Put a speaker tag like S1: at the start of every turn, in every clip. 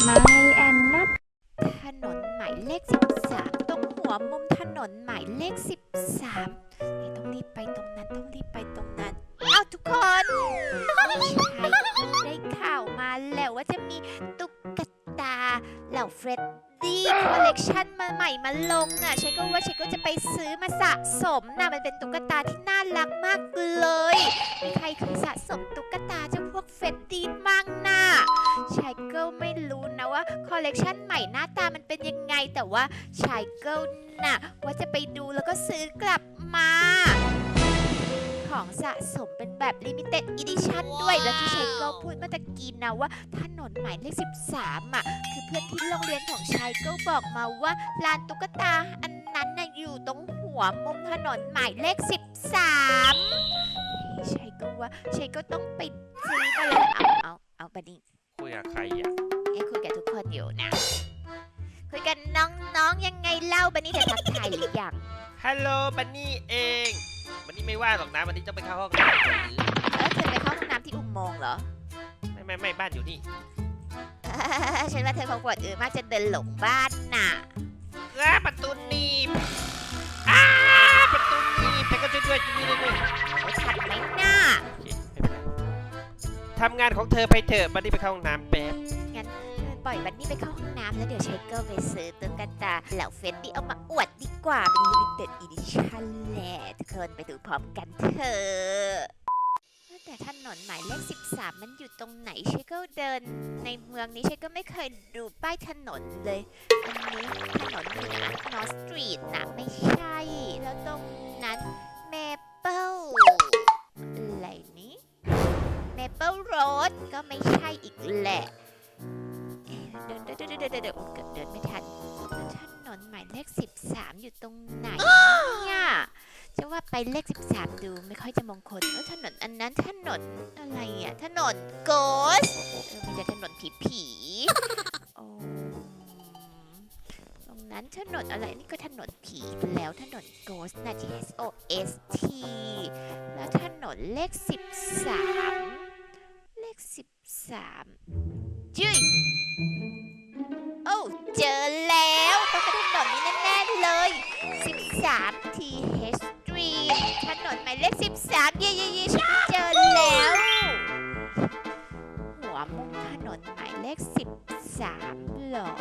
S1: ไม่แอนนัท
S2: ถนนหมายเลข 13 ตรงหัวมุมถนนหมายเลข 13นี่ต้องรีบไปตรงนั้นต้องรีบไปตรงนั้นเอาทุกคนได้ข่าวมาแล้วว่าจะมีตุ๊กตาเหล่าเฟรดดี้คอลเลกชันมาใหม่มาลงน่ะฉันก็ว่าฉันก็จะไปซื้อมาสะสมน่ะมันเป็นตุ๊กตาที่น่ารักมากเลยมีใคร คอลเลกชันใหม่หน้าตามันเป็นยังไง แต่ว่าชายเกิลน่ะว่าจะไปดูแล้วก็ซื้อกลับมา ของสะสมเป็นแบบลิมิเต็ดอีดิชั่นด้วย แล้วที่ชายเกิลพูดเมื่อตะกี้นะว่าถนนหมายเลข 13 อะ คือเพื่อนที่โรงเรียนของชายเกิลบอกมาว่าร้านตุ๊กตาอันนั้นน่ะอยู่ตรงหัวมุมถนนหมายเลข 13ชายเกิลว่าชายก็ต้องไปซื้อมาเลยเอาเอาเอาบันนี้
S3: คุยกับใครอะ
S2: เอ้คุยกับทุกคนอยู่นะ คุยกันน้องๆยังไงเล่าบันนี้เธอทักทายหรือยัง
S3: ฮัลโหลบันนี่เองบันนี่ไม่ว่างหรอกนะวันนี้ต้องไปเข้าห้องน้ำ
S2: เออเธอไปเข้าห้องน้ำที่อุโมงค์เหรอ
S3: ไม่ไม่ไม่บ้านอยู่นี่
S2: ฉันว่าเธอคงปวดอือมากจนเดินหลงบ้านน่ะ
S3: อ้าประตูหนีบอ้าประตูหนีบแต่ก็ช่วยด้วยช่วยด้วยช่วยด้วย
S2: โอ้ยทันไหมน่า
S3: โอเคไม่เป็นไรทำงานของเธอไปเถอะบันนี่ไปเข้าห้องน้ำแป๊บ
S2: งั้นป ล่อยบันนี่ไปเข้าห้องน้ำแล้วเดี๋ยวเชคเกอร์ไปซื้อตุ๊กตาเหล่าเฟนดี้เอามาอวดดีกว่า เป็น limited edition แหละทุกคนไปดูพร้อมกันเถอะแต่ถนนหมายเลข 13 มันอยู่ตรงไหนเชคเกอร์เดิน ในเมืองนี้เชคเกอร์ไม่เคยดูป้ายถนนเลยอันนี้ถนนอยู่นะนอสตรีทนะไม่ใช่ แล้วตรงนั้นเมเปิลอะไรนี้เมเปิลโรดก็ไม่ใช่อีกแหละเอ๊ะเดินเดินเดินเดินเดินเดินเกือบเดินไม่ทันแล้วถนนหมายเลข13 อยู่ตรงไหนเนี่ยจะว่าไปเลข 13 ดูไม่ค่อยจะมงคลแล้วถนนอันนั้นถนนอะไรอะถนนโกสเออมีแต่ถนนผีผีโอ้ตรงนั้นถนนอะไรนี่ก็ถนนผีแล้วถนนโกสนะ T S O S T แล้วถนนเลข 13 เลข 13 มุมถนนหมายเลข 13 เหรอ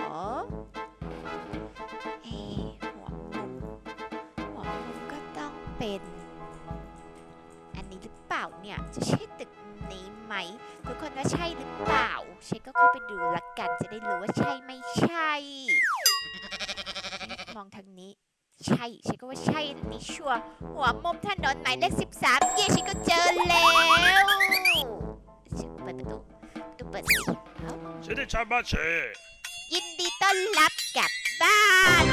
S2: เอหัวมุมหัวมุมก็ต้องเป็น อันนี้หรือเปล่าเนี่ย จะใช่ตึกนี้ไหม ทุกคนว่าใช่หรือเปล่าเช็คก็เข้าไปดูละกันจะได้รู้ว่าใช่ไม่ใช่ มองทางนี้ใช่เชก็ว่าใช่อันนี้ชัวร์หัวมุมถนนหมายเลข13 เย่เชก็เจอแล้วเปิดประตูประตู เปิดสิเอ้า
S4: ฉันได้ชามาเช
S2: ยินดีต้อนรับกลับบ้าน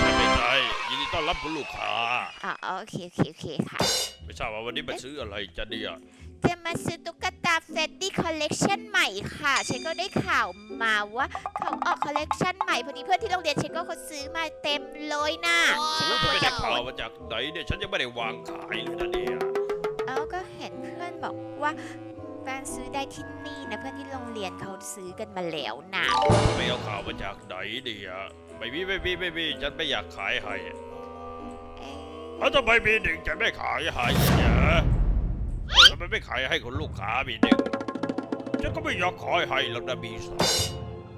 S4: ใช่ไม่ใช่ยินดีต้อนรับคุณลูกค้า
S2: อ๋อโอเคโอเคโอเคค่ะ
S4: ไม่ทราบว่าวันนี้มาซื้ออะไรจะเนี่ย
S2: จะมาซื้อตุ๊กตาเฟดดี้คอลเลกชันใหม่ค่ะเชนก็ได้ข่าวมาว่าเขาออกคอลเลกชันใหม่พอดีเพื่อนที่โรงเรียนเชนก็เขาซื้อมาเต็มเลยนะเชนก็กลัว
S4: ไม่
S2: จะ
S4: ได้
S2: หม
S4: ข่าว
S2: ด
S4: มาจากไหนเนี่ยฉันยังไม่ได้วางขายเลยนะเนี่ย
S2: เอ้าก็เห็นเพื่อนบอกว่า แฟนซื้อได้ที่นี่นะเพื่อนที่โรงเรียนเขาซื้อกันมาแล้วนะ
S4: ไม่เอาข่าวมาจากไหนเนี่ยไม่มีไม่มีไม่มีฉันไม่อยากขายให้
S2: เอ๊ะ
S4: แล้วทำไมมีหนึ่งจะไม่ขายให้เนี่ยทำไมไม่ขายให้คนลูกค้ามีหนึ่งฉันก็ไม่อยากขายให้หรอกนะมีสอง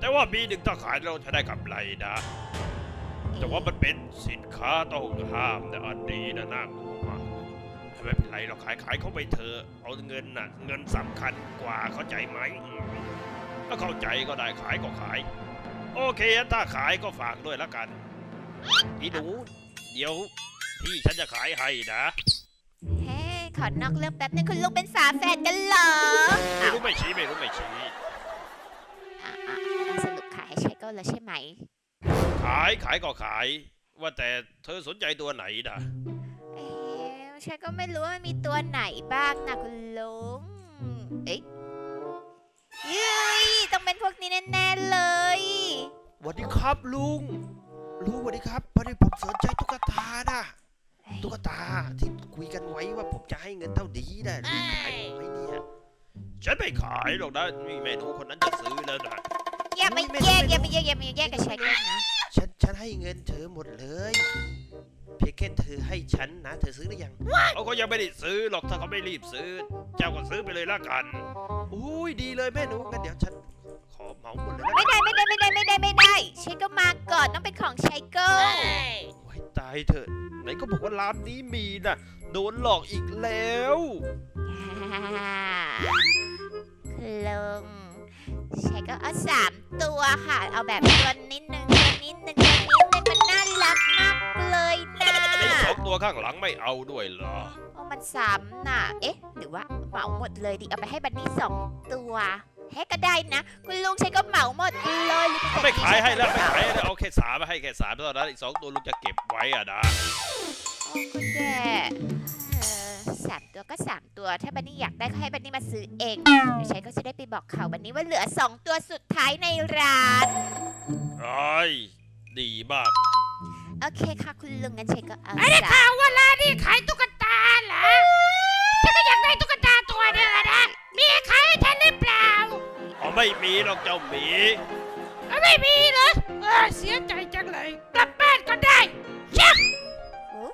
S4: แต่ว่ามีหนึ่งถ้าขายเราจะได้กำไรนะ แต่ว่ามันเป็นสินค้าต้องห้ามนะอันนี้นะน่ากลัว ไม่เป็นไรเราขายขายเข้าไปเถอะเอาเงินน่ะ เงินสำคัญกว่าเข้าใจไหมอืมถ้าเข้าใจก็ได้ขายก็ขาย โอเค ถ้าขายก็ฝากด้วยแล้วกันอีหนูเดี๋ยวพี่ฉันจะขายให้นะ
S2: เฮ้ขอนอกเรื่องแป๊บนึงคุณลุงเป็นฝาแฝดกันเหรอ
S4: ไม่รู้ไม่ชี้ไม่รู้ไม่ชี้
S2: อะอะอะสรุปขายให้เชนก็แล้วใช่ไหม
S4: ขายขายก็ขาย ว่าแต่เธอสนใจตัวไหนนะ
S2: เอ๊ะ ฉันก็ไม่รู้ว่ามันมีตัวไหนบ้างนะคุณลุงเอ๊ะยุ้ยต้องเป็นพวกนี้แน่ๆเลย
S3: สวัสดีครับลุง ลุงสวัสดีครับพอดีผมสนใจตุ๊กตานะตุ๊กตาที่คุยกันไว้ว่าผมจะให้เงินเท่านี้นะลุงขายผมไหมเนี่ย
S4: ฉันไม่ขายหรอกนะมีเมนูคนนั้นจะซื้อแล้วนะ
S2: อย่ามาแย่งอย่ามาแย่งอย่ามาแย่งกับชายเกิลนะ
S3: ฉันฉันให้เงินเธอหมดเลย เพียงแค่เธอให้ฉันนะ เธอซื้อหรือยัง
S4: เขาก็ยังไม่ได้ซื้อหรอกถ้าเขาไม่รีบซื้อ เจ้าก็ซื้อไปเลยละกัน
S3: อุ้ยดีเลยแม่หนูงั้นเดี๋ยวฉันขอเหมาหมดเลยนะ
S2: ไม่ได้ไม่ได้ไม่ได้ไม่ได้ไม่ได้ชายเกิลมาก่อนต้องเป็นของชายเกิล
S3: โอ้ยตายเถอะไหนก็บอกว่าร้านนี้มีนะโดนหลอกอีกแล้ว
S2: ลุงชายเกิลเอาสามตัวค่ะ เอาแบบตัวนิดนึ
S4: ง ตัวข้างหลังไม่เอาด้วยเหรอ
S2: โอ้มันซ้ำน่ะ เอ๊ะ หรือว่าเหมาหมดเลยดิ เอาไปให้บันนี่สองตัวเฮ้ก็ได้นะ คุณลุงใช้ก็เหมาหมดเลยหรือ
S4: เขาไม่ขายให้แล้วไม่ขายให้แล้วเอาแค่สามมาให้แค่สามเท่านั้นอีกสองตัวลุงจะเก็บไว้อะนะ
S2: โอ้คุณแก่เออสามตัวก็สามตัว ถ้าบันนี่อยากได้ก็ให้บันนี่มาซื้อเองเดี๋ยวใช้ก็จะได้ไปบอกเขาบันนี่ว่าเหลือสองตัวสุดท้ายในร้าน
S4: ไอ้ยดีมาก
S2: โอเคค่ะคุณลุงงั้นใช้ก็เอา
S1: ไอ้ได้
S2: จ้ะ
S1: ข่าวว่าร้านนี้ขายตุ๊กตาเหรอฉันก็อยากได้ตุ๊กตาตัวหนึงอะนะ มีขายให้ฉันหรือเปล่า
S4: อ๋อไม่มีหรอกเจ้าหมี
S1: เอ้ยไม่มีเหรอเออเสียใจจังเลย กลับบ้านก็ได้เช็ค
S2: โอ้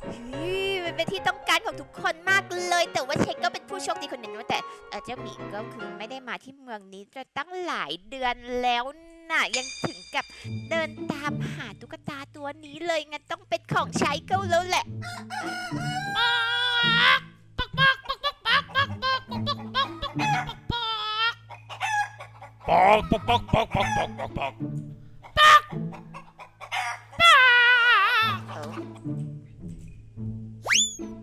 S2: เฮ้ยมันเป็นที่ต้องการของทุกคนมากเลย แต่ว่าเช็คก็เป็นผู้โชคดีคนหนึ่งนะแต่เอ่อเจ้าหมีก็คือไม่ได้มาที่เมืองนี้จะตั้งหลายเดือนแล้ว น่ะ ยังถึงกับเดินตามหาตุ๊กตาตัวนี้เลยงั้นต้องเป็นของใช้เก้าแล้วแหละ
S1: ปักปักปักปักปักปักปักปักปักปักปักปักปักปัก
S4: ปอกปอกปอกปอกปอกปอกปอก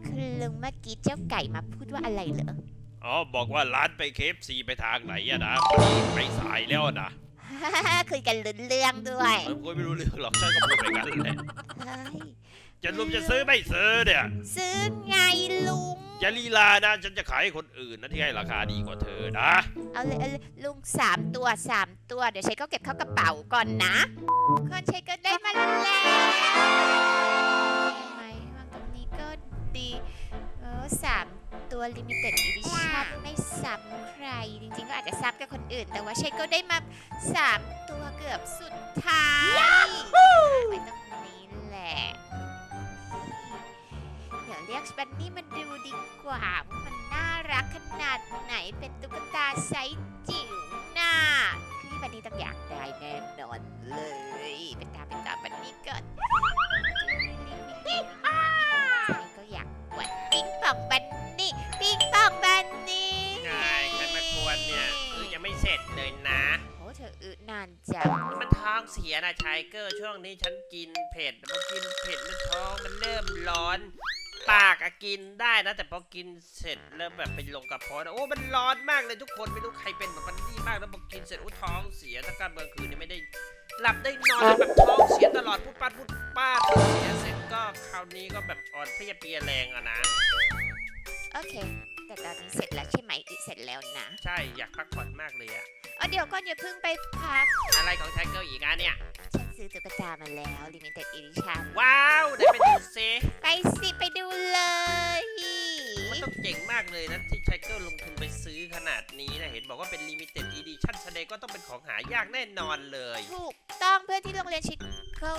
S2: คือลุงเมื่อกี้เจ้าไก่มาพูดว่าอะไรเหรอ
S4: อ๋อบอกว่าร้านไปเคฟซีไปทางไหนอะนะไปสายแล้วนะ
S2: คุยกันลุ้นเรื่องด้วย
S4: เออกูไม่รู้เรื่องหรอกฉันก็พูดไปกันแหละ
S2: เฮ้ย
S4: จะลุงจะซื้อไม่ซื้อเนี่ย
S2: ซื้อไงลุง
S4: อย่าลีลานะฉันจะขายให้คนอื่นนะที่ให้ราคาดีกว่าเธอนะ
S2: เอาเลยเอาเลยลุงสามตัวสามตัว เดี๋ยวใช้ก็เก็บเข้ากระเป๋าก่อนนะคนใช้ก็ได้มาแล้วไหมวางตรงนี้ก็ดีเออสามตัว limited edition ไม่ซ้ำใคร จริงๆ ก็อาจจะซ้ำกับคนอื่น แต่ว่าใช้ก็ได้มาสามตัวเกือบสุดท้ายไว้ตรงนี้แหละ เดี๋ยวเรียกบันนี่มาดูดีกว่าว่ามันน่ารักขนาดไหนเป็นตุ๊กตาไซส์จิ๋วน่าพี่บันนี่ต้องอยากได้แน่นอนเลยเป็นตามเป็นตามบันนี่ก่อน
S5: เสร็จเลยนะ
S2: โอ้เธออึนานจัง
S5: มันท้องเสียนะชายเกอร์ช่วงนี้ฉันกินเผ็ดพอกินเผ็ดมันท้องมันเริ่มร้อน ปากอะกินได้นะ แต่พอกินเสร็จเริ่มแบบไปลงกระเพาะนะโอ้มันร้อนมากเลยทุกคนไม่รู้ใครเป็นแบบมันนี่มากแล้วพอกินเสร็จโอ้ท้องเสียทั้งการเมื่อคืนนี่ไม่ได้หลับได้นอนแบบท้องเสียตลอดพูดป้าดพูดป้าดเสียเสร็จก็คราวนี้ก็แบบอ่อนเพลียเพลียแรงอะนะ
S2: โอเค แต่ตอนนี้เสร็จแล้วใช่ไหมอึเสร็จแล้วนะ
S5: ใช่อยากพักผ่อนมากเลยอะ
S2: อ๋อเดี๋ยวก่อนอย่าเพิ่งไปพัก
S5: อะไรของชายเกอร์อีกอะเนี่ย
S2: ฉันซื้อตุ๊กตามาแล้ว limited edition
S5: ว้าวได้ไปดูซิ
S2: ไปสิไปดูเลย
S5: มันต้องเจ๋งมากเลยนะที่ชายเกอร์ลงทุนไปซื้อขนาดนี้นะ เห็นบอกว่าเป็น limited edition แสดงก็ต้องเป็นของหายากแน่นอนเลย
S2: ถูกต้องเพื่อนที่โรงเรียนชิคา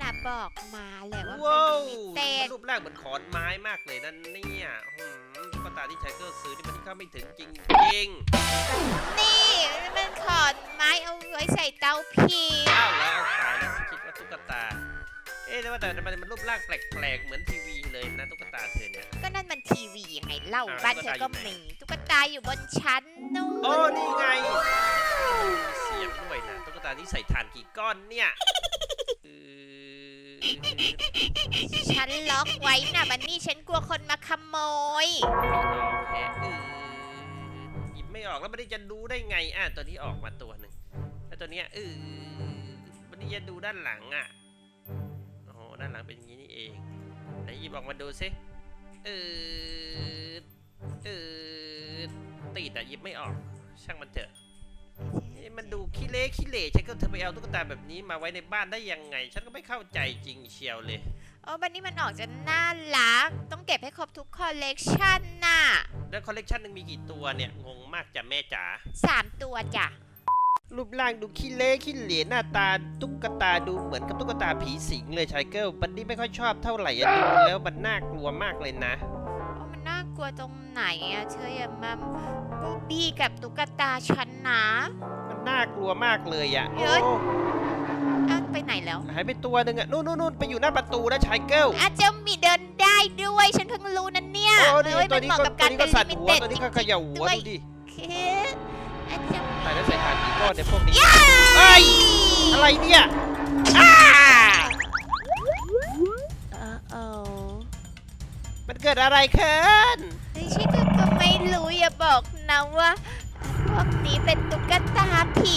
S2: น่ะบอกมาแหละว่าเป็น
S5: ว้าว
S2: limited
S5: รูปร่างเหมือนขอนไม้มากเลยนั่นเนี่ยหืม ตุ๊กตาที่ชายเกอร์ซื้อนี่มันเข้าไม่ถึงจริงจริง
S2: นี่มันขอนไม้เอาไว้ใส่เตาผิง
S5: ๆอ้าวแล้วเอาตายแล้วคิดว่าตุ๊กตา เอ๊ะแต่ว่าแต่ทำไมมันรูปร่างแปลกๆเหมือนทีวีเลยนะตุ๊กตาเธอเนี่ย
S2: ก็นั่นมันทีวียังไงเล่า
S5: อ่า
S2: บ้านเธอ
S5: ตุ๊
S2: ก็
S5: กตาอยู่ไหน
S2: มีตุ๊กตาอยู่บนชั้นนู่
S5: โอ้
S2: น
S5: นี่ไงมีเสียงด้วยนะตุ๊กตาที่ใส่ถ่านกี่ก้อนเนี่ยเออ
S2: ฉันล็อกไว้น่ะบันนี่ฉันกลัวคนมาขโมย
S5: ไม่ออกแฮะเออหยิบไม่ออกแล้วมันจะดูได้ไง อะตัวที่ออกมาตัวหนึ่งแล้วตัวเนี้ยเออมันนี่จะดูด้านหลังอะโอ้โหด้านหลังเป็นอย่างนี้นี่เองไหนหยิบออกมาดูสิเออเออติดอะหยิบไม่ออก ช่างมันเถอะ มันดูขี้เละขี้เหร่ฉันก็เธอไปเอาตุ๊กตาแบบนี้มาไว้ในบ้านได้ยังไง ฉันก็ไม่เข้าใจจริงเชียวเลย
S2: โอ้บันนี่มันออกจะน่ารัก ต้องเก็บให้ครบทุกคอลเลกชันน่ะ
S5: แล้วคอลเลกชันหนึ่งมีกี่ตัวเนี่ยงงมากจ้ะแม่จ๋า
S2: สามตัวจ้ะ
S5: รูปร่างดูขี้เละขี้เหร่หน้าตาตุ๊กตาดูเหมือนกับตุ๊กตาผีสิงเลยชายเกิลบันนี่ไม่ค่อยชอบเท่าไหร่อะดูแล้วมันน่ากลัวมากเลยนะ
S2: ว่ามันน่ากลัวตรงไหนอะเธออย่ามาบูบี้กับตุ๊กตาฉันนะ
S5: มั นน่ากลัวมากเลยอะ
S2: เฮ้ย
S5: โอ้
S2: เอาไปไหนแล้ว
S5: หายไปตัวหนึ่งอะนู่นนู่นนู่นไปอยู่หน้าประตูนะชายเกิล
S2: อาจจะมีเดินได้ด้วย ฉันเพิ่งรู้นะเนี่ย
S5: โอ้นี่
S2: เอ้ย
S5: ตัว
S2: มัน
S5: นี้
S2: เหมาะ
S5: ก็
S2: กับ
S5: ตัว
S2: การ
S5: นี้
S2: เป็
S5: ก็
S2: น
S5: สั่
S2: ลิ
S5: น
S2: มิ
S5: หัว
S2: เต็ด
S5: ตัวนี้ก็เขย่าหัว
S2: ด้วย
S5: ดูดิ
S2: คืออาจจะ
S5: ตายแล้วใส่ถ่านผีก้อนในยพวกนี้ เอ้ย อะไรเนี่ยอ้า
S2: เออเออ
S5: มันเกิดอะไรขึ้น
S2: เฮ้ยฉันก็ไม่รู้อย่าบอกนะว่า พวกนี้เป็นตุ๊กตาผี